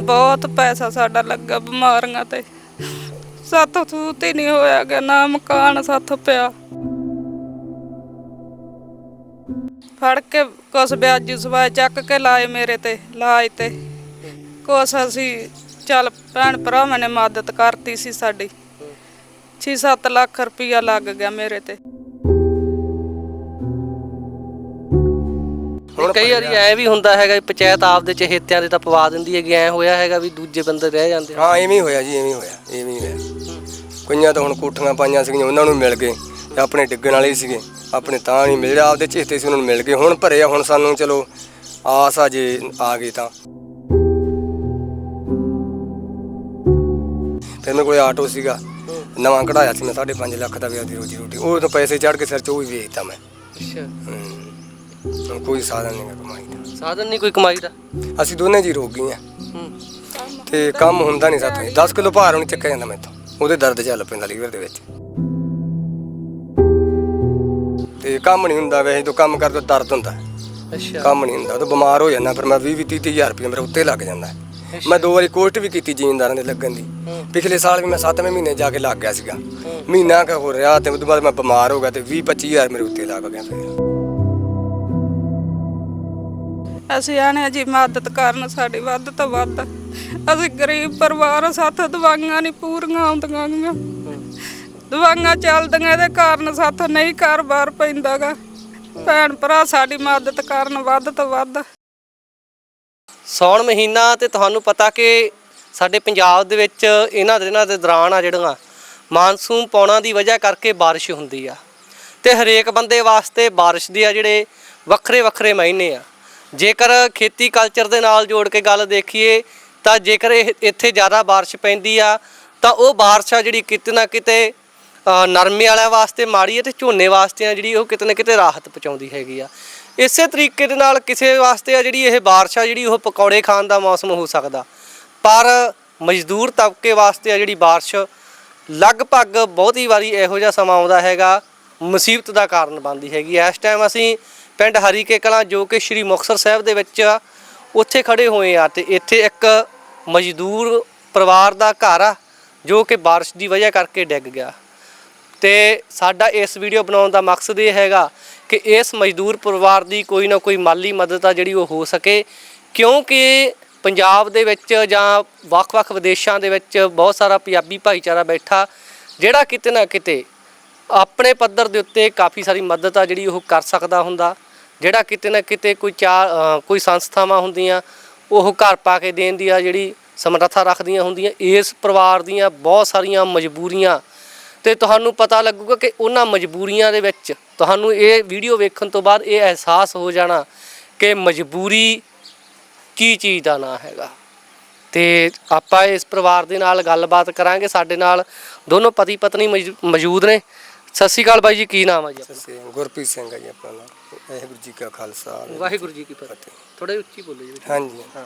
ਬਹੁਤ ਪੈਸਾ ਸਾਡਾ ਲੱਗਾ ਬਿਮਾਰੀਆਂ ਤੇ। ਸਾਥੋਂ ਸੂਤ ਹੀ ਨਹੀਂ ਹੋਇਆ ਗਿਆ ਨਾ ਮਕਾਨ ਸਾਥੋਂ ਪਿਆ। ਫੜ ਕੇ ਕੁਛ ਵਿਆਜੂ ਸਵਾਏ, ਚੱਕ ਕੇ ਲਾਏ ਮੇਰੇ ਤੇ ਲਾਜ ਤੇ। ਕੁਛ ਅਸੀਂ, ਚੱਲ ਭੈਣ ਭਰਾਵਾਂ ਨੇ ਮਦਦ ਕਰਤੀ ਸੀ ਸਾਡੀ। 6-7 ਲੱਖ ਰੁਪਈਆ ਲੱਗ ਗਿਆ ਮੇਰੇ ਤੇ। ਕਈ ਵਾਰੀ ਐ ਵੀ ਹੁੰਦਾ ਹੈਗਾ ਵੀ ਪੰਚਾਇਤ ਆਪਦੇ ਚਹੇਤਿਆਂ ਦੇ ਤਾਂ ਪਵਾ ਦਿੰਦੀ ਹੈਗੀ ਐ ਹੋਇਆ ਹੈਗਾ ਵੀ ਦੂਜੇ ਬੰਦੇ ਰਹਿ ਜਾਂਦੇ ਆ। ਹਾਂ ਐਵੇਂ ਹੀ ਹੋਇਆ ਜੀ ਐਵੇਂ ਹੀ ਹੋਇਆ ਐਵੇਂ ਹੀ ਹੋਇਆ। ਕਈਆਂ ਤਾਂ ਹੁਣ ਕੋਠੀਆਂ ਪਾਈਆਂ ਸੀਗੀਆਂ ਉਹਨਾਂ ਨੂੰ ਮਿਲ ਗਏ ਤੇ ਆਪਣੇ ਡਿੱਗਣ ਵਾਲੇ ਹੀ ਸੀਗੇ ਆਪਣੇ ਤਾਂ ਨਹੀਂ ਮਿਲ ਰਿਹਾ ਆਪਦੇ ਚੇਤੇ ਸੀ ਉਹਨਾਂ ਨੂੰ ਮਿਲ ਗਏ ਹੁਣ ਭਰੇ ਆ ਹੁਣ ਸਾਨੂੰ ਚਲੋ ਆਸ ਆ ਜੇ ਆ ਗਏ ਤਾਂ। ਫਿਰ ਮੇਰੇ ਕੋਲ ਆਟੋ ਸੀਗਾ ਨਵਾਂ ਕਢਾਇਆ ਸੀ ਮੈਂ 5.5 ਲੱਖ ਦਾ ਵੀ ਆਪਦੀ ਰੋਜੀ ਰੋਟੀ ਉਹ ਤਾਂ ਪੈਸੇ ਚੜ ਕੇ ਸਿਰ ਚ ਉਹ ਵੀ ਵੇਚਤਾ ਮੈਂ। ਅੱਛਾ। ਹੂੰ। ਹੁਣ ਕੋਈ ਸਾਧਨ ਨਹੀਂ ਗਾ ਕਮਾਈ ਦਾ। ਸਾਧਨ ਨਹੀਂ ਕੋਈ ਕਮਾਈ ਦਾ? ਅਸੀਂ ਦੋਨੇ ਜੀ ਰੋਕ ਗਏ ਆ ਹੂੰ। ਤੇ ਕੰਮ ਹੁੰਦਾ ਨਹੀਂ ਸਾਥੋਂ। 10 ਕਿਲੋ ਭਾਰ ਨਹੀਂ ਚੱਕਿਆ ਜਾਂਦਾ ਮੈਥੋਂ। ਉਹਦੇ ਦਰਦ ਚੱਲ ਪੈਂਦਾ ਲੀਵਰ ਦੇ ਵਿੱਚ। ਤੇ ਕੰਮ ਨਹੀਂ ਹੁੰਦਾ ਵੈਸੇ ਤੋਂ ਕੰਮ ਕਰਦੇ ਦਰਦ ਹੁੰਦਾ। ਅੱਛਾ। ਕੰਮ ਨਹੀਂ ਹੁੰਦਾ ਉਹ ਬਿਮਾਰ ਹੋ ਜਾਂਦਾ ਫਿਰ ਮੈਂ 20 20 30 ਹਜ਼ਾਰ ਰੁਪਏ ਮੇਰੇ ਉੱਤੇ ਲੱਗ ਜਾਂਦਾ। ਮੈਂ ਦੋ ਵਾਰੀ ਕੋਸਟ ਵੀ ਕੀਤੀ ਜ਼ਿਮੀਂਦਾਰਾਂ ਦੇ ਲੱਗਣ ਦੀ। ਪਿਛਲੇ ਸਾਲ ਵੀ ਮੈਂ 7ਵੇਂ ਮਹੀਨੇ ਜਾ ਕੇ ਲੱਗ ਗਿਆ ਸੀਗਾ। ਮਹੀਨਾ ਕੁ ਹੋ ਰਿਹਾ ਤੇ ਉਸ ਤੋਂ ਬਾਅਦ ਮੈਂ ਬਿਮਾਰ ਹੋ ਗਿਆ ਤੇ 20 25 ਹਜ਼ਾਰ ਮੇਰੇ ਉੱਤੇ ਲੱਗ ਗਿਆ ਫਿਰ। ਅਸੀਂ ਆਣੇ ਜੀ, ਮਦਦ ਕਰਨ ਸਾਡੀ ਵੱਧ ਤੋਂ ਵੱਧ। ਅਸੀਂ ਗਰੀਬ ਪਰਿਵਾਰ ਸਾਥ ਦਵਾਈਆਂ ਨਹੀਂ ਪੂਰੀਆਂ ਆਉਂਦੀਆਂ ਗੀਆਂ। ਦਵਾਈਆਂ ਚੱਲਦੀਆਂ, ਇਹਦੇ ਕਾਰਨ ਸਾਥ ਨਹੀਂ ਘਰ-ਬਾਰ ਪੈਂਦਾਗਾ। ਭੈਣ ਭਰਾ, ਸਾਡੀ ਮਦਦ ਕਰਨ ਵੱਧ ਤੋਂ ਵੱਧ। ਸੌਣ ਮਹੀਨਾ ਤੇ ਤੁਹਾਨੂੰ ਪਤਾ ਕਿ ਸਾਡੇ ਪੰਜਾਬ ਦੇ ਵਿੱਚ ਇਹਨਾਂ ਦਿਨਾਂ ਦੇ ਦੌਰਾਨ ਆ ਜਿਹੜੀਆਂ ਮਾਨਸੂਨ ਪੌਣਾ ਦੀ ਵਜ੍ਹਾ ਕਰਕੇ ਬਾਰਿਸ਼ ਹੁੰਦੀ ਆ। ਤੇ ਹਰੇਕ ਬੰਦੇ ਵਾਸਤੇ ਬਾਰਿਸ਼ ਦੇ ਆ ਜਿਹੜੇ ਵੱਖਰੇ ਵੱਖਰੇ ਮਹੀਨੇ ਆ। ਜੇਕਰ ਖੇਤੀ ਕਲਚਰ ਦੇ ਨਾਲ ਜੋੜ ਕੇ ਗੱਲ ਦੇਖੀਏ, ਤਾਂ ਜੇਕਰ ਇਹ- ਇੱਥੇ ਜ਼ਿਆਦਾ ਬਾਰਿਸ਼ ਪੈਂਦੀ ਆ, ਤਾਂ ਉਹ ਬਾਰਿਸ਼ ਆ ਜਿਹੜੀ ਕਿਤੇ ਨਾ ਕਿਤੇ ਨਰਮੇ ਵਾਲਿਆਂ ਵਾਸਤੇ ਮਾੜੀ ਹੈ ਤੇ ਝੋਨੇ ਵਾਸਤੇ ਆ ਜਿਹੜੀ ਉਹ ਕਿਤੇ ਨਾ ਕਿਤੇ ਰਾਹਤ ਪਹੁੰਚਾਉਂਦੀ ਹੈਗੀ ਆ। ਇਸੇ ਤਰੀਕੇ ਦੇ ਨਾਲ ਕਿਸੇ ਵਾਸਤੇ ਆ ਜਿਹੜੀ ਇਹ ਬਾਰਿਸ਼ ਆ ਜਿਹੜੀ ਉਹ ਪਕੌੜੇ ਖਾਣ ਦਾ ਮੌਸਮ ਹੋ ਸਕਦਾ। ਪਰ ਮਜ਼ਦੂਰ ਤਬਕੇ ਵਾਸਤੇ ਆ ਜਿਹੜੀ ਬਾਰਿਸ਼ ਲਗਭਗ ਬਹੁਤੀ ਵਾਰੀ ਇਹੋ ਜਿਹਾ ਸਮਾਂ ਆਉਂਦਾ ਹੈਗਾ, ਮੁਸੀਬਤ ਦਾ ਕਾਰਨ ਬਣਦੀ ਹੈਗੀ ਇਸ ਟਾਈਮ ਅਸੀਂ ਪਿੰਡ ਹਰੀਕੇ ਕਲਾਂ ਜੋ ਕਿ ਸ਼੍ਰੀ ਮੁਕਤਸਰ ਸਾਹਿਬ ਦੇ ਵਿੱਚ ਉੱਥੇ ਖੜੇ ਹੋਏ ਆ ਤੇ ਇੱਥੇ ਇੱਕ ਮਜ਼ਦੂਰ ਪਰਿਵਾਰ ਦਾ ਘਰ ਆ, ਜੋ ਕਿ ਬਾਰਿਸ਼ ਦੀ ਵਜ੍ਹਾ ਕਰਕੇ ਡਿੱਗ ਗਿਆ। ਤੇ ਸਾਡਾ ਇਸ ਵੀਡੀਓ ਬਣਾਉਣ ਦਾ ਮਕਸਦ ਇਹ ਹੈਗਾ ਕਿ ਇਸ ਮਜ਼ਦੂਰ ਪਰਿਵਾਰ ਦੀ ਕੋਈ ਨਾ ਕੋਈ ਮਾਲੀ ਮਦਦ ਆ ਜਿਹੜੀ ਉਹ ਹੋ ਸਕੇ, ਕਿਉਂਕਿ ਪੰਜਾਬ ਦੇ ਵਿੱਚ ਜਾਂ ਵੱਖ-ਵੱਖ ਵਿਦੇਸ਼ਾਂ ਦੇ ਵਿੱਚ ਬਹੁਤ ਸਾਰਾ ਪੰਜਾਬੀ ਭਾਈਚਾਰਾ ਬੈਠਾ, ਜਿਹੜਾ ਕਿਤੇ ਨਾ ਕਿਤੇ ਆਪਣੇ ਪੱਧਰ ਦੇ ਉੱਤੇ ਕਾਫੀ ਸਾਰੀ ਮਦਦ ਆ ਜਿਹੜੀ ਉਹ ਕਰ ਸਕਦਾ ਹੁੰਦਾ। ਜਿਹੜਾ ਕਿਤੇ ਨਾ ਕਿਤੇ ਕੋਈ ਚਾਰ ਅ, ਕੋਈ ਸੰਸਥਾਵਾਂ ਹੁੰਦੀਆਂ ਉਹ ਘਰ ਪਾ ਕੇ ਦੇਣ ਦੀ ਆ ਜਿਹੜੀ ਸਮਰੱਥਾ ਰੱਖਦੀਆਂ ਹੁੰਦੀਆਂ ਇਸ ਪਰਿਵਾਰ ਦੀਆਂ ਬਹੁਤ ਸਾਰੀਆਂ ਮਜਬੂਰੀਆਂ। ਤੇ ਤੁਹਾਨੂੰ ਪਤਾ ਲੱਗੂਗਾ ਕਿ ਉਹਨਾਂ ਮਜਬੂਰੀਆਂ ਦੇ ਵਿੱਚ ਤੁਹਾਨੂੰ ਇਹ ਵੀਡੀਓ ਵੇਖਣ ਤੋਂ ਬਾਅਦ ਇਹ ਅਹਿਸਾਸ ਹੋ ਜਾਣਾ ਕਿ ਮਜਬੂਰੀ ਕੀ ਚੀਜ਼ ਦਾ ਨਾਂ ਹੈਗਾ। ਤੇ ਆਪਾਂ ਇਸ ਪਰਿਵਾਰ ਦੇ ਨਾਲ ਗੱਲਬਾਤ ਕਰਾਂਗੇ ਸਾਡੇ ਨਾਲ ਦੋਨੋਂ ਪਤੀ ਪਤਨੀ ਮੌਜੂ- ਮੌਜੂਦ ਨੇ। ਸਤਿ ਸ਼੍ਰੀ ਅਕਾਲ ਬਾਈ ਜੀ ਕੀ ਨਾਮ ਹੈ ਜੀ ਆਪਣਾ? ਸੇ ਗੁਰਪ੍ਰੀਤ ਸਿੰਘ ਹੈ ਜੀ ਆਪਣਾ ਨਾਮ। ਵਾਹਿਗੁਰੂ ਜੀ ਕਾ ਖਾਲਸਾ ਵਾਹਿਗੁਰੂ ਜੀ ਕੀ ਫਤਿਹ। ਥੋੜੇ ਉੱਚੀ ਬੋਲੋ ਜੀ ਹਾਂਜੀ। ਹਾਂ।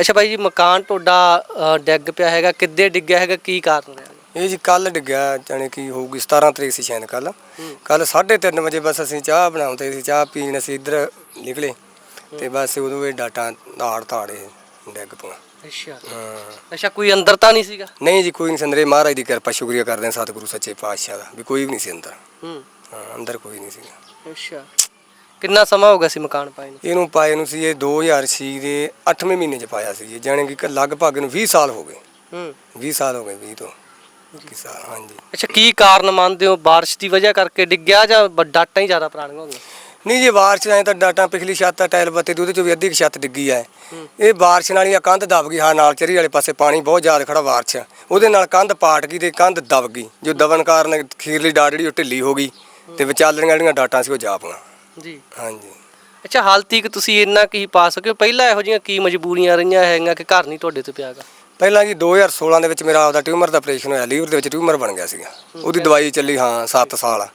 ਅੱਛਾ ਬਾਈ ਜੀ ਮਕਾਨ ਤੁਹਾਡਾ ਅ, ਡਿੱਗ ਪਿਆ ਹੈਗਾ ਕਿੱਦੇ ਡਿੱਗਿਆ ਹੈਗਾ ਕੀ ਕਾਰਨ ਹੈ ਇਹ ਜੀ ਕੱਲ ਡਿੱਗਿਆ ਜਾਣੀ ਕਿ ਹੋਊਗੀ 17 ਤਰੀਕ ਸੀ ਸ਼ਾਇਦ ਕੱਲ ਕੱਲ 3:30 ਵਜੇ ਬਸ ਅਸੀਂ ਚਾਹ ਬਣਾਉਂਦੇ ਸੀ ਚਾਹ ਪੀਣ ਅਸੀਂ ਇੱਧਰ ਨਿਕਲੇ ਤੇ ਬਸ ਉਦੋਂ ਇਹ ਡਾਟਾ ਧਾੜ ਧਾੜੇ ਡਿੱਗ ਪਿਆ ਅੱਛਾ। ਹਾਂ। ਅੱਛਾ ਕੋਈ ਅੰਦਰ ਤਾਂ ਨਹੀਂ ਸੀਗਾ? ਨਹੀਂ ਜੀ ਕੋਈ ਨਹੀਂ ਸੰਦਰੇ ਮਹਾਰਾਜ ਦੀ ਕਿਰਪਾ ਸ਼ੁਕਰੀਆ ਕਰਦੇ ਹਾਂ ਸਤਿਗੁਰੂ ਸੱਚੇ ਪਾਤਸ਼ਾਹ ਦਾ। ਵੀ ਕੋਈ ਵੀ ਨਹੀਂ ਸੀ ਅੰਦਰ। ਹੂੰ। ਹਾਂ ਅੰਦਰ ਕੋਈ ਨਹੀਂ ਸੀਗਾ। ਅੱਛਾ। ਕਿੰਨਾ ਸਮਾਂ ਹੋ ਗਿਆ ਸੀ ਮਕਾਨ ਪਾਏ ਨੂੰ? ਇਹਨੂੰ ਪਾਏ ਨੂੰ ਸੀ ਇਹ 2006 ਦੇ 8ਵੇਂ ਮਹੀਨੇ ਚ ਪਾਇਆ ਸੀ ਜੀ। ਜਾਣੀ ਕਿ ਲਗਭਗ ਨੂੰ 20 ਸਾਲ ਹੋ ਗਏ। ਹੂੰ। 20 ਸਾਲ ਹੋ ਗਏ 20 ਤੋਂ। 21 ਸਾਲ ਹਾਂਜੀ। ਅੱਛਾ ਕੀ ਕਾਰਨ ਮੰਨਦੇ ਹੋ? ਬਾਰਿਸ਼ ਦੀ ਵਜ੍ਹਾ ਕਰਕੇ ਡਿੱਗਿਆ ਜਾਂ ਬ- ਡਾਟਾਂ ਹੀ ਜ਼ਿਆਦਾ ਪੁਰਾਣੀਆਂ ਹੋ ਗਈਆਂ? ਨਹੀਂ ਜੀ ਬਾਰਿਸ਼ ਨਾਲ ਤਾਂ ਡਾਟਾ ਪਿਛਲੀ ਛੱਤ ਆ ਟਾਇਲ ਬੱਤੇ ਦੀ ਉਹਦੇ ਚੋਂ ਵੀ ਅੱਧੀ ਕੁ ਛੱਤ ਡਿੱਗੀ ਆ। ਇਹ ਬਾਰਿਸ਼ ਨਾਲ ਹੀ ਆ ਕੰਧ ਦਬ ਗਈ ਹਾਂ ਨਾਲ ਚਰੀ ਵਾਲੇ ਪਾਸੇ ਪਾਣੀ ਬਹੁਤ ਜ਼ਿਆਦਾ ਖੜਾ ਬਾਰਿਸ਼ ਆ। ਉਹਦੇ ਨਾਲ ਕੰਧ ਪਾਟ ਗਈ ਤੇ ਕੰਧ ਦਬ ਗਈ। ਜੋ ਦਬਣ ਕਾਰਨ ਖੀਰਲੀ ਡਾਟ ਜਿਹੜੀ ਉਹ ਢਿੱਲੀ ਹੋ ਗਈ ਤੇ ਵਿਚਾਲਣੀਆਂ ਜਿਹੜੀਆਂ ਡਾਟਾਂ ਸੀ ਉਹ ਜਾ ਪਈਆਂ। ਜੀ। ਹਾਂਜੀ। ਅੱਛਾ ਹਾਲ ਤੀਕ ਤੁਸੀਂ ਇੰਨਾ ਕੀ ਪਾ ਸਕੇ? ਪਹਿਲਾਂ ਇਹੋ ਜਿਹੀਆਂ ਕੀ ਮਜਬੂਰੀਆਂ ਰਹੀਆਂ ਹੈਗੀਆਂ ਕਿ ਘਰ ਨਹੀਂ ਤੁਹਾਡੇ ਤੇ ਪਿਆਗਾ ਪਹਿਲਾਂ ਜੀ 2016 ਦੇ ਵਿੱਚ ਮੇਰਾ ਆਪਦਾ ਟਿਊਮਰ ਦਾ ਆਪਰੇਸ਼ਨ ਹੋਇਆ ਲੀਵਰ ਦੇ ਵਿੱਚ ਟਿਊਮਰ ਬਣ ਗਿਆ ਸੀਗਾ। ਉਹਦੀ ਦਵਾਈ ਚੱਲੀ ਹਾਂ 7 ਸਾਲ।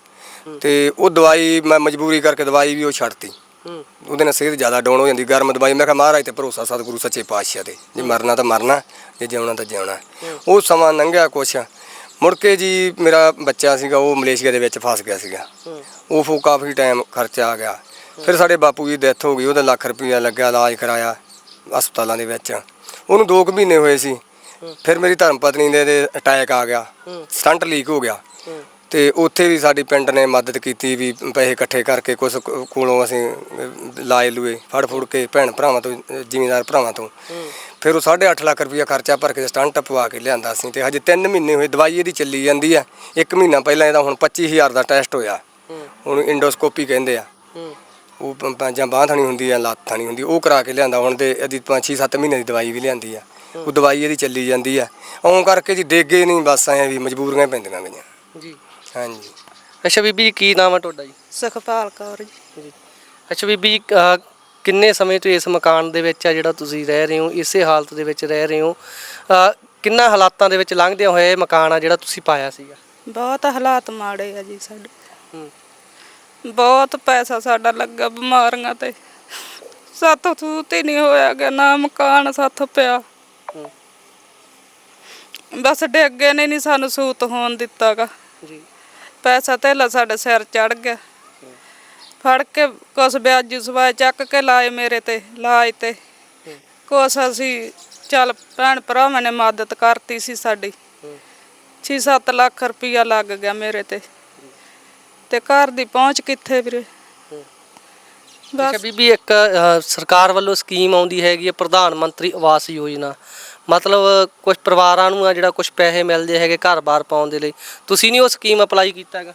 ਤੇ ਉਹ ਦਵਾਈ ਮੈਂ ਮਜਬੂਰੀ ਕਰਕੇ ਦਵਾਈ ਵੀ ਉਹ ਛੱਡਤੀ। ਉਹਦੇ ਨਾਲ ਸਿਹਤ ਜ਼ਿਆਦਾ ਡਾਊਨ ਹੋ ਜਾਂਦੀ ਗਰਮ ਦਵਾਈ। ਮੈਂ ਕਿਹਾ ਮਹਾਰਾਜ ਤੇ ਭਰੋਸਾ ਸਤਿਗੁਰੂ ਸੱਚੇ ਪਾਤਸ਼ਾਹ ਤੇ ਜੇ ਮਰਨਾ ਤਾਂ ਮਰਨਾ ਜੇ ਜਿਉਣਾ ਤਾਂ ਜਿਉਣਾ। ਉਹ ਸਮਾਂ ਲੰਘਿਆ ਕੁਛ। ਮੁੜ ਕੇ ਜੀ ਮੇਰਾ ਬੱਚਾ ਸੀਗਾ ਉਹ ਮਲੇਸ਼ੀਆ ਦੇ ਵਿੱਚ ਫਸ ਗਿਆ ਸੀਗਾ। ਉਹ ਫੋ ਕਾਫੀ ਟਾਈਮ ਖਰਚਾ ਆ ਗਿਆ। ਫਿਰ ਸਾਡੇ ਬਾਪੂ ਜੀ ਦੀ ਡੈਥ ਹੋ ਗਈ ਉਹਦਾ ਲੱਖ ਰੁਪਈਆ ਲੱਗਿਆ ਇਲਾਜ ਕਰਾਇਆ ਹਸਪਤਾਲਾਂ ਦੇ ਵਿੱਚ। ਉਹਨੂੰ 2 ਕੁ ਮਹੀਨੇ ਹੋਏ ਸੀ। ਫਿਰ ਮੇਰੀ ਧਰਮ ਪਤਨੀ ਦੇ ਅਟੈਕ ਆ ਗਿਆ। ਸਟੰਟ ਲੀਕ ਹੋ ਗਿਆ। ਤੇ ਉੱਥੇ ਵੀ ਸਾਡੀ ਪਿੰਡ ਨੇ ਮਦਦ ਕੀਤੀ ਵੀ ਪੈਸੇ ਇਕੱਠੇ ਕਰਕੇ ਕੁਝ ਕੋਲੋਂ ਅਸੀਂ ਲਾਏ ਲੂਏ ਫੜ ਫੁੜ ਕੇ ਭੈਣ ਭਰਾਵਾਂ ਤੋਂ ਜ਼ਿਮੀਂਦਾਰ ਭਰਾਵਾਂ ਤੋਂ। ਫਿਰ ਉਹ 8.5 ਲੱਖ ਰੁਪਇਆ ਖਰਚਾ ਭਰ ਕੇ ਸਟੰਟ ਪਵਾ ਕੇ ਲਿਆਂਦਾ ਸੀ ਤੇ ਹਜੇ 3 ਮਹੀਨੇ ਹੋਏ ਦਵਾਈ ਇਹਦੀ ਚੱਲੀ ਜਾਂਦੀ ਆ। ਇੱਕ ਮਹੀਨਾ ਪਹਿਲਾਂ ਇਹਦਾ ਹੁਣ 25000 ਦਾ ਟੈਸਟ ਹੋਇਆ। ਉਹਨੂੰ ਇੰਡੋਸਕੋਪੀ ਕਹਿੰਦੇ ਆ। ਉਹ ਜਾਂ ਬਾਂਹ ਥਣੀ ਹੁੰਦੀ ਆ ਲੱਤ ਥਣੀ ਹੁੰਦੀ ਉਹ ਕਰਾ ਕੇ ਲਿਆਂਦਾ। ਹੁਣ ਤੇ ਇਹਦੀ 5-6 ਮਹੀਨੇ ਦੀ ਦਵਾਈ ਵੀ ਲਿਆਂਦੀ ਆ। ਉਹ ਦਵਾਈ ਇਹਦੀ ਚੱਲੀ ਜਾਂਦੀ ਆ। ਔਂ ਕਰਕੇ ਜੀ ਡੇਗੇ ਨਹੀਂ ਬਸ ਐ ਵੀ ਮਜਬੂਰੀਆਂ ਪੈਂਦੀਆਂ ਗਈਆਂ। ਜੀ। ਹਾਂਜੀ। ਅੱਛਾ ਬੀਬੀ ਜੀ ਕੀ ਨਾਮ ਹੈ ਤੁਹਾਡਾ ਜੀ? ਸੁਖਪਾਲ ਕੌਰ ਜੀ। ਜੀ। ਅੱਛਾ ਬੀਬੀ ਜੀ ਅਹ, ਕਿੰਨੇ ਸਮੇਂ ਤੋਂ ਇਸ ਮਕਾਨ ਦੇ ਵਿੱਚ ਆ ਜਿਹੜਾ ਤੁਸੀਂ ਰਹਿ ਰਹੇ ਹੋ ਇਸੇ ਹਾਲਤ ਦੇ ਵਿੱਚ ਰਹਿ ਰਹੇ ਹੋ? ਅਹ, ਕਿੰਨਾ ਹਾਲਾਤਾਂ ਦੇ ਵਿੱਚ ਲੰਘਦੇ ਹੋਏ ਇਹ ਮਕਾਨ ਆ ਜਿਹੜਾ ਤੁਸੀਂ ਪਾਇਆ ਸੀਗਾ? ਬਹੁਤ ਹਾਲਾਤ ਮਾੜੇ ਆ ਜੀ ਸਾਡੇ। ਹੂੰ। ਬਹੁਤ ਪੈਸਾ ਸਾਡਾ ਲੱਗਾ ਬਿਮਾਰੀਆਂ ਤੇ। ਸਾਥੋਂ ਸੂਤ ਹੀ ਨਹੀਂ ਹੋਇਆ ਗਿਆ ਨਾ ਮਕਾਨ ਸਾਥੋਂ ਪਿਆ। ਹੂੰ। ਬਸ ਡੇਗੇ ਨੇ ਨਹੀਂ ਸਾਨੂੰ ਸੂਤ ਹੋਣ ਦਿੱਤਾਗਾ। ਜੀ। ਪੈਸਾ ਧੇਲਾ ਸਾਡੇ ਸਿਰ ਚੜ ਗਿਆ। ਫੜ ਕੇ ਕੁਛ ਵਿਆਜੀ ਸਵਾਏ ਚੱਕ ਕੇ ਲਾਏ ਮੇਰੇ ਤੇ ਲਾਜ ਤੇ। ਕੁਛ ਅਸੀਂ ਚੱਲ ਭੈਣ ਭਰਾਵਾਂ ਨੇ ਮਦਦ ਕਰਤੀ ਸੀ ਸਾਡੀ। 6-7 ਲੱਖ ਰੁਪਈਆ ਲੱਗ ਗਿਆ ਮੇਰੇ ਤੇ। ਤੇ ਘਰ ਦੀ ਪਹੁੰਚ ਕਿੱਥੇ ਵੀਰੇ? ਬਸ। ਬੀਬੀ ਇੱਕ ਸਰਕਾਰ ਵੱਲੋਂ ਸਕੀਮ ਆਉਂਦੀ ਹੈਗੀ ਹੈ ਪ੍ਰਧਾਨ ਮੰਤਰੀ ਆਵਾਸ ਯੋਜਨਾ। ਮਤਲਬ ਕੁਝ ਪਰਿਵਾਰਾਂ ਨੂੰ ਆ ਜਿਹੜਾ ਕੁਝ ਪੈਸੇ ਮਿਲਦੇ ਹੈਗੇ ਘਰ-ਬਾਰ ਪਾਉਣ ਦੇ ਲਈ ਤੁਸੀਂ ਨਹੀਂ ਉਹ ਸਕੀਮ ਅਪਲਾਈ ਕੀਤਾ ਹੈਗਾ?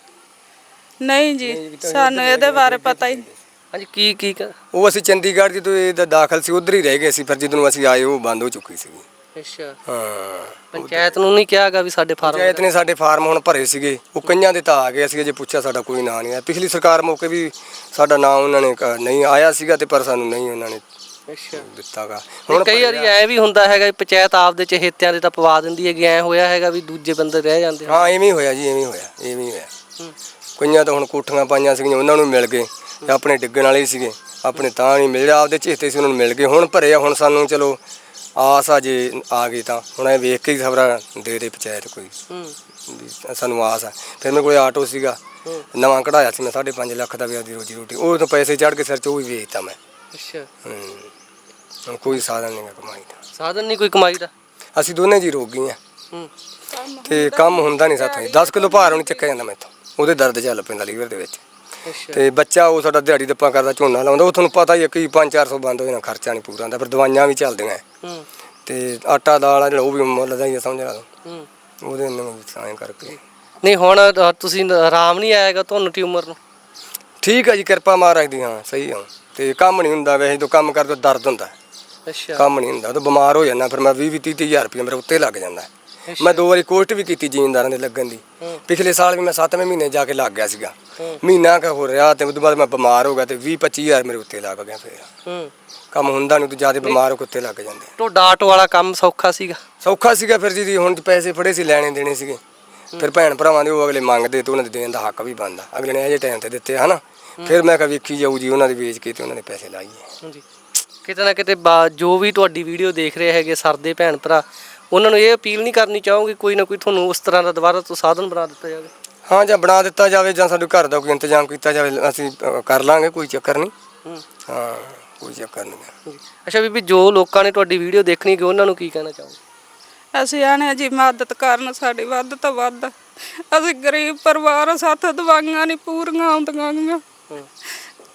ਨਹੀਂ ਜੀ ਸਾਨੂੰ ਇਹਦੇ ਬਾਰੇ ਪਤਾ ਹੀ ਨਹੀਂ। ਹਾਂਜੀ ਕੀ ਕੀ ਕ- ਉਹ ਅਸੀਂ ਚੰਡੀਗੜ੍ਹ ਜਦੋਂ ਇਹ ਦਾਖਲ ਸੀ ਉਧਰ ਹੀ ਰਹਿ ਗਏ ਸੀ ਫਿਰ ਜਦੋਂ ਅਸੀਂ ਆਏ ਉਹ ਬੰਦ ਹੋ ਚੁੱਕੀ ਸੀ ਅੱਛਾ। ਹਾਂ ਪੰਚਾਇਤ ਨੂੰ ਨਹੀਂ ਕਿਹਾਗਾ ਵੀ ਸਾਡੇ ਫਾਰਮ ਪੰਚਾਇਤ ਨੇ ਸਾਡੇ ਫਾਰਮ ਹੁਣ ਭਰੇ ਸੀਗੇ ਉਹ ਕਈਆਂ ਦੇ ਤਾਂ ਆ ਗਏ ਅਸੀਂ ਅਜੇ ਪੁੱਛਿਆ ਸਾਡਾ ਕੋਈ ਨਾਂ ਨਹੀਂ ਆਇਆ। ਪਿਛਲੀ ਸਰਕਾਰ ਮੌਕੇ ਵੀ ਸਾਡਾ ਨਾਂ ਉਹਨਾਂ ਨੇ ਕ- ਨਹੀਂ ਆਇਆ ਸੀਗਾ ਤੇ ਪਰ ਸਾਨੂੰ ਨਹੀਂ ਉਹਨਾਂ ਨੇ ਅੱਛਾ। ਦਿੱਤਾਗਾ। ਹੁਣ ਕਈ ਵਾਰੀ ਐ ਵੀ ਹੁੰਦਾ ਹੈਗਾ ਵੀ ਪੰਚਾਇਤ ਆਪਦੇ ਚਹੇਤਿਆਂ ਦੇ ਤਾਂ ਪਵਾ ਦਿੰਦੀ ਹੈਗੀ ਐ ਹੋਇਆ ਹੈਗਾ ਵੀ ਦੂਜੇ ਬੰਦੇ ਰਹਿ ਜਾਂਦੇ ਹਾਂ ਐਵੇਂ ਹੀ ਹੋਇਆ ਜੀ ਐਵੇਂ ਹੀ ਹੋਇਆ ਐਵੇਂ ਹੀ ਹੋਇਆ। ਹੂੰ। ਕਈਆਂ ਤਾਂ ਹੁਣ ਕੋਠੀਆਂ ਪਾਈਆਂ ਸੀਗੀਆਂ ਉਹਨਾਂ ਨੂੰ ਮਿਲ ਗਏ ਤੇ ਆਪਣੇ ਡਿੱਗਣ ਵਾਲੇ ਹੀ ਸੀਗੇ ਆਪਣੇ ਤਾਂ ਨਹੀਂ ਮਿਲਿਆ ਆਪਦੇ ਚੇਤੇ ਸੀ ਉਹਨਾਂ ਨੂੰ ਮਿਲ ਗਏ ਹੁਣ ਭਰੇ ਆ ਹੁਣ ਸਾਨੂੰ ਚਲੋ ਆਸ ਆ ਜੇ ਆ ਗਈ ਤਾਂ ਹੁਣ ਇਹ ਵੇਖ ਕੇ ਹੀ ਖਬਰਾਂ ਦੇ ਦੇ ਪੰਚਾਇਤ ਕੋਈ। ਵੀ ਸਾਨੂੰ ਆਸ ਆ। ਫਿਰ ਮੇਰੇ ਕੋਲ ਆਟੋ ਸੀਗਾ ਨਵਾਂ ਕਢਾਇਆ ਸੀ ਮੈਂ 5.5 ਲੱਖ ਦਾ ਵੀ ਆਪਦੀ ਰੋਜੀ ਰੋਟੀ ਉਹ ਤੋਂ ਪੈਸੇ ਚੜ ਕੇ ਸਿਰ ਚ ਉਹ ਵੀ ਵੇਚਤਾ ਮੈਂ। ਅੱਛਾ। ਹੂੰ। ਹੁਣ ਕੋਈ ਸਾਧਨ ਨਹੀਂ ਗਾ ਕਮਾਈ ਦਾ। ਸਾਧਨ ਨਹੀਂ ਕੋਈ ਕਮਾਈ ਦਾ? ਅਸੀਂ ਦੋਨੇ ਜੀ ਰੋਗ ਆ। ਹੂੰ। ਤੇ ਕੰਮ ਹੁੰਦਾ ਨਹੀਂ ਸਾਥੋਂ 10 ਕਿਲੋ ਭਾਰ ਨਹੀਂ ਚੱਕਿਆ ਜਾਂਦਾ ਮੈਥੋਂ। ਉਹਦੇ ਦਰਦ ਚੱਲ ਪੈਂਦਾ ਲੀਵਰ ਦੇ ਵਿੱਚ। ਅੱਛਾ। ਤੇ ਬੱਚਾ ਉਹ ਸਾਡਾ ਦਿਹਾੜੀ ਦੱਪਾ ਕਰਦਾ ਝੋਨਾ ਲਾਉਂਦਾ। ਉਹ ਤੁਹਾਨੂੰ ਪਤਾ ਹੀ ਹੈ ਕਿ 5-400 ਬੰਦ ਹੋ ਜਾਣਾ ਖਰਚਾ ਨਹੀਂ ਪੂਰਾ ਹੁੰਦਾ। ਫਿਰ ਦਵਾਈਆਂ ਵੀ ਚੱਲਦੀਆਂ। ਹੂੰ। ਤੇ ਆਟਾ ਦਾਲ ਆ ਜਿਹੜਾ ਉਹ ਵੀ ਮੁੱਲ ਦਾ ਹੀ ਆ ਸਮਝ ਲਾ ਲਓ। ਹੂੰ। ਉਹਦੇ ਨਾਲ ਵੀ ਸਾਂ ਕਰਕੇ। ਨਹੀਂ ਹੁਣ ਅ, ਤੁਸੀਂ ਆਰਾਮ ਨਹੀਂ ਆਏਗਾ ਤੁਹਾਨੂੰ ਟਿਊਮਰ ਨੂੰ? ਠੀਕ ਹੈ ਜੀ ਕਿਰਪਾ ਮਹਾਰਾਜ ਦੀ ਹਾਂ ਸਹੀ ਹਾਂ ਤੇ ਕੰਮ ਨਹੀਂ ਹੁੰਦਾ ਵੈਸੇ ਜਦੋਂ ਕੰਮ ਕਰਦੇ ਦਰਦ ਹੁੰਦਾ। ਅੱਛਾ। ਕੰਮ ਨਹੀਂ ਹੁੰਦਾ ਉਦੋਂ ਬਿਮਾਰ ਹੋ ਜਾਂਦਾ ਫਿਰ ਮੈਂ 20 20 30 ਹਜ਼ਾਰ ਰੁਪਏ ਮੇਰੇ ਉੱਤੇ ਲੱਗ ਜਾਂਦਾ। ਮੈਂ ਦੋ ਵਾਰੀ ਕੋਸਟ ਵੀ ਕੀਤੀ ਜ਼ਿਮੀਂਦਾਰਾਂ ਦੇ ਲੱਗਣ ਦੀ। ਪਿਛਲੇ ਸਾਲ ਵੀ ਮੈਂ 7ਵੇਂ ਮਹੀਨੇ ਜਾ ਕੇ ਲੱਗ ਗਿਆ ਸੀਗਾ। ਮਹੀਨਾ ਕ ਹੋ ਰਿਹਾ ਤੇ ਉਦੋਂ ਬਾਅਦ ਮੈਂ ਬਿਮਾਰ ਹੋ ਗਿਆ ਤੇ 20 25 ਹਜ਼ਾਰ ਮੇਰੇ ਉੱਤੇ ਲੱਗ ਗਿਆ ਫਿਰ। ਕੰਮ ਹੁੰਦਾ ਨਹੀਂ ਤੂੰ ਜ਼ਿਆਦਾ ਬਿਮਾਰ ਹੋ ਕੇ ਉੱਤੇ ਲੱਗ ਜਾਂਦੇ। ਤੁਹਾਡਾ ਆਟੋ ਵਾਲਾ ਕੰਮ ਸੌਖਾ ਸੀਗਾ? ਸੌਖਾ ਸੀਗਾ ਫਿਰ ਜੀ ਹੁਣ ਪੈਸੇ ਫੜੇ ਸੀ ਲੈਣੇ ਦੇਣੇ ਸੀਗੇ। ਫਿਰ ਭੈਣ ਭਰਾਵਾਂ ਦੇ ਉਹ ਅਗਲੇ ਮੰਗਦੇ ਤੇ ਉਹਨਾਂ ਦੇ ਦੇਣ ਦਾ ਹੱਕ ਵੀ ਬਣਦਾ। ਅਗਲੇ ਨੇ ਅਜੇ ਟਾਈਮ ਤੇ ਦਿੱਤੇ ਹਨਾ? ਫਿਰ ਮੈਂ ਕਿਹਾ ਵੇਖੀ ਜਾਊ ਜੀ ਉਹਨਾਂ ਦੇ ਵੇਚ ਕੇ ਤੇ ਉਹਨਾਂ ਦੇ ਪੈਸੇ ਲਾਈਏ ਹਾਂਜੀ। ਕਿਤੇ ਨਾ ਕਿਤੇ ਬਾ- ਜੋ ਵੀ ਤੁਹਾਡੀ ਵੀਡੀਓ ਦੇਖ ਰਹੇ ਹੈਗੇ ਸਰਦੇ ਭੈਣ ਭਰਾ ਉਹਨਾਂ ਨੂੰ ਇਹ ਅਪੀਲ ਨਹੀਂ ਕਰਨੀ ਚਾਹੋਗੇ ਕੋਈ ਨਾ ਕੋਈ ਤੁਹਾਨੂੰ ਉਸ ਤਰ੍ਹਾਂ ਦਾ ਦੁਬਾਰਾ ਤੋਂ ਸਾਧਨ ਬਣਾ ਦਿੱਤਾ ਜਾਵੇ? ਹਾਂ ਜਾਂ ਬਣਾ ਦਿੱਤਾ ਜਾਵੇ ਜਾਂ ਸਾਡੇ ਘਰ ਦਾ ਕੋਈ ਇੰਤਜ਼ਾਮ ਕੀਤਾ ਜਾਵੇ ਅਸੀਂ ਅ, ਕਰ ਲਾਂਗੇ ਕੋਈ ਚੱਕਰ ਨਹੀਂ। ਹੂੰ। ਹਾਂ ਕੋਈ ਚੱਕਰ ਨਹੀਂ। ਜੀ। ਅੱਛਾ ਬੀਬੀ ਜੋ ਲੋਕਾਂ ਨੇ ਤੁਹਾਡੀ ਵੀਡੀਓ ਦੇਖਣੀ ਕਿ ਉਹਨਾਂ ਨੂੰ ਕੀ ਕਹਿਣਾ ਚਾਹੋਗੇ? ਅਸੀਂ ਆਣੇ ਜੀ ਮਦਦ ਕਰਨ ਸਾਡੀ ਵੱਧ ਤੋਂ ਵੱਧ। ਅਸੀਂ ਗਰੀਬ ਪਰਿਵਾਰ ਆ, ਸਾਥੋਂ ਦਵਾਈਆਂ ਨਹੀਂ ਪੂਰੀਆਂ ਆਉਂਦੀਆਂ ਗੀਆਂ।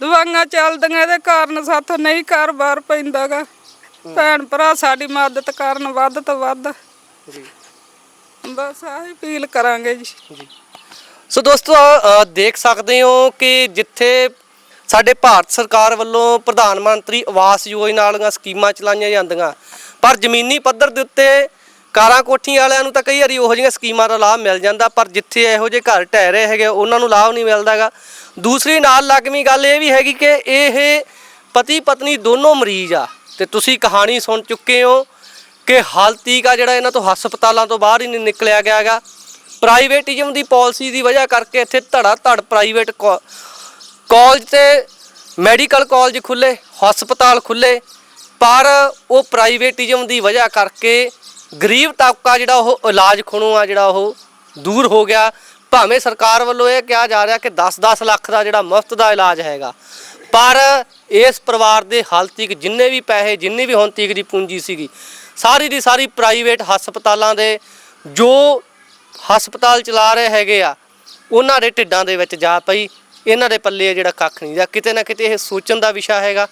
ਦਵਾਈਆਂ ਚੱਲਦੀਆਂ ਇਹਦੇ ਕਾਰਨ ਸਾਥੋਂ ਨਹੀਂ ਘਰ-ਬਾਰ ਪੈਂਦਾਗਾ। ਭੈਣ ਭਰਾ ਸਾਡੀ ਮਦਦ ਕਰਨ ਵੱਧ ਤੋਂ ਵੱਧ। ਜੀ। ਬਸ ਆਹੀ ਅਪੀਲ ਕਰਾਂਗੇ ਜੀ। ਜੀ। ਸੋ ਦੋਸਤੋ ਅ, ਦੇਖ ਸਕਦੇ ਹੋ ਕਿ ਜਿੱਥੇ ਸਾਡੇ ਭਾਰਤ ਸਰਕਾਰ ਵੱਲੋਂ ਪ੍ਰਧਾਨ ਮੰਤਰੀ ਆਵਾਸ ਯੋਜਨਾ ਵਾਲੀਆਂ ਸਕੀਮਾਂ ਚਲਾਈਆਂ ਜਾਂਦੀਆਂ ਪਰ ਜ਼ਮੀਨੀ ਪੱਧਰ ਦੇ ਉੱਤੇ ਕਾਰਾਂ ਕੋਠੀਆਂ ਵਾਲਿਆਂ ਨੂੰ ਤਾਂ ਕਈ ਵਾਰੀ ਉਹੋ ਜਿਹੀਆਂ ਸਕੀਮਾਂ ਦਾ ਲਾਭ ਮਿਲ ਜਾਂਦਾ, ਪਰ ਜਿੱਥੇ ਇਹੋ ਜਿਹੇ ਘਰ ਢਹਿ ਰਹੇ ਹੈਗੇ, ਉਹਨਾਂ ਨੂੰ ਲਾਭ ਨਹੀਂ ਮਿਲਦਾਗਾ। ਦੂਸਰੀ ਨਾਲ ਲੱਗਵੀਂ ਗੱਲ ਇਹ ਵੀ ਹੈਗੀ ਕਿ ਇਹ ਪਤੀ ਪਤਨੀ ਦੋਨੋਂ ਮਰੀਜ਼ ਆ, ਤੇ ਤੁਸੀਂ ਕਹਾਣੀ ਸੁਣ ਚੁੱਕੇ ਹੋ ਕਿ ਹਾਲ ਤੀਕ ਆ ਜਿਹੜਾ ਇਹਨਾਂ ਤੋਂ ਹਸਪਤਾਲਾਂ ਤੋਂ ਬਾਹਰ ਹੀ ਨਹੀਂ ਨਿਕਲਿਆ ਗਿਆ ਹੈਗਾ। ਪ੍ਰਾਈਵੇਟਿਜ਼ਮ ਦੀ ਪਾਲਿਸੀ ਦੀ ਵਜ੍ਹਾ ਕਰਕੇ ਇੱਥੇ ਧੜਾ ਧੜ ਪ੍ਰਾਈਵੇਟ ਕਾਲਜ ਤੇ ਮੈਡੀਕਲ ਕਾਲਜ ਖੁੱਲੇ ਹਸਪਤਾਲ ਖੁੱਲੇ ਪਰ ਉਹ ਪ੍ਰਾਈਵੇਟਿਜ਼ਮ ਦੀ ਵਜ੍ਹਾ ਕਰਕੇ ਗਰੀਬ ਤਬਕਾ ਜਿਹੜਾ ਉਹ ਇਲਾਜ ਖੁਣੋਂ ਆ, ਜਿਹੜਾ ਉਹ ਦੂਰ ਹੋ ਗਿਆ। ਭਾਵੇਂ ਸਰਕਾਰ ਵੱਲੋਂ ਇਹ ਕਿਹਾ ਜਾ ਰਿਹਾ ਕਿ 10-10 ਲੱਖ ਦਾ ਜਿਹੜਾ ਮੁਫਤ ਦਾ ਇਲਾਜ ਹੈਗਾ, ਪਰ ਇਸ ਪਰਿਵਾਰ ਦੇ ਹਾਲ ਤੀਕ ਜਿੰਨੇ ਵੀ ਪੈਸੇ, ਜਿੰਨੀ ਵੀ ਹੁਣ ਤੀਕ ਦੀ ਪੂੰਜੀ ਸੀਗੀ, ਸਾਰੀ ਦੀ ਸਾਰੀ ਪ੍ਰਾਈਵੇਟ ਹਸਪਤਾਲਾਂ ਦੇ ਜੋ ਹਸਪਤਾਲ ਚਲਾ ਰਹੇ ਹੈਗੇ ਆ, ਉਹਨਾਂ ਦੇ ਢਿੱਡਾਂ ਦੇ ਵਿੱਚ ਜਾ ਪਈ। ਇਹਨਾਂ ਦੇ ਪੱਲੇ ਜਿਹੜਾ ਕੱਖ ਨਹੀਂ ਜਾਂ ਕਿਤੇ ਨਾ ਕਿਤੇ ਇਹ ਸੋਚਣ ਦਾ ਵਿਸ਼ਾ ਹੈਗਾ।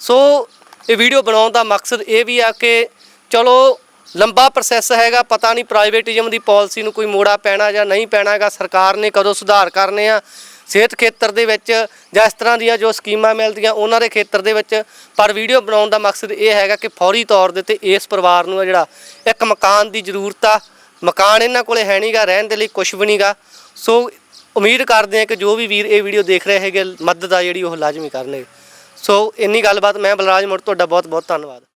ਸੋ ਇਹ ਵੀਡੀਓ ਬਣਾਉਣ ਦਾ ਮਕਸਦ ਇਹ ਵੀ ਆ ਕਿ ਚਲੋ ਲੰਬਾ ਪ੍ਰੋਸੈਸ ਹੈਗਾ, ਪਤਾ ਨਹੀਂ ਪ੍ਰਾਈਵੇਟਿਜ਼ਮ ਦੀ ਪਾਲਿਸੀ ਨੂੰ ਕੋਈ ਮੋੜਾ ਪੈਣਾ ਜਾਂ ਨਹੀਂ ਪੈਣਾ ਹੈਗਾ ਸਰਕਾਰ ਨੇ ਕਦੋਂ ਸੁਧਾਰ ਕਰਨੇ ਆ, ਸਿਹਤ ਖੇਤਰ ਦੇ ਵਿੱਚ ਜਾਂ ਇਸ ਤਰ੍ਹਾਂ ਦੀਆਂ ਜੋ ਸਕੀਮਾਂ ਮਿਲਦੀਆਂ, ਉਹਨਾਂ ਦੇ ਖੇਤਰ ਦੇ ਵਿੱਚ, ਪਰ ਵੀਡੀਓ ਬਣਾਉਣ ਦਾ ਮਕਸਦ ਇਹ ਹੈਗਾ ਕਿ ਫੌਰੀ ਤੌਰ ਦੇ ਉੱਤੇ ਇਸ ਪਰਿਵਾਰ ਨੂੰ ਆ ਜਿਹੜਾ, ਇੱਕ ਮਕਾਨ ਦੀ ਜ਼ਰੂਰਤ ਆ, ਮਕਾਨ ਇਹਨਾਂ ਕੋਲੇ ਹੈ ਨਹੀਂਗਾ ਰਹਿਣ ਦੇ ਲਈ ਕੁਝ ਵੀ ਨਹੀਂਗਾ ਸੋ ਉਮੀਦ ਕਰਦੇ ਹਾਂ ਕਿ ਜੋ ਵੀ ਵੀਰ ਇਹ ਵੀਡੀਓ ਦੇਖ ਰਹੇ ਹੈਗੇ, ਮਦਦ ਆ ਜਿਹੜੀ ਉਹ ਲਾਜ਼ਮੀ ਕਰਨਗੇ। ਸੋ ਇੰਨੀ ਗੱਲਬਾਤ ਮੈਂ ਬਲਰਾਜ ਮੁੜ, ਤੁਹਾਡਾ ਬਹੁਤ ਬਹੁਤ ਧੰਨਵਾਦ।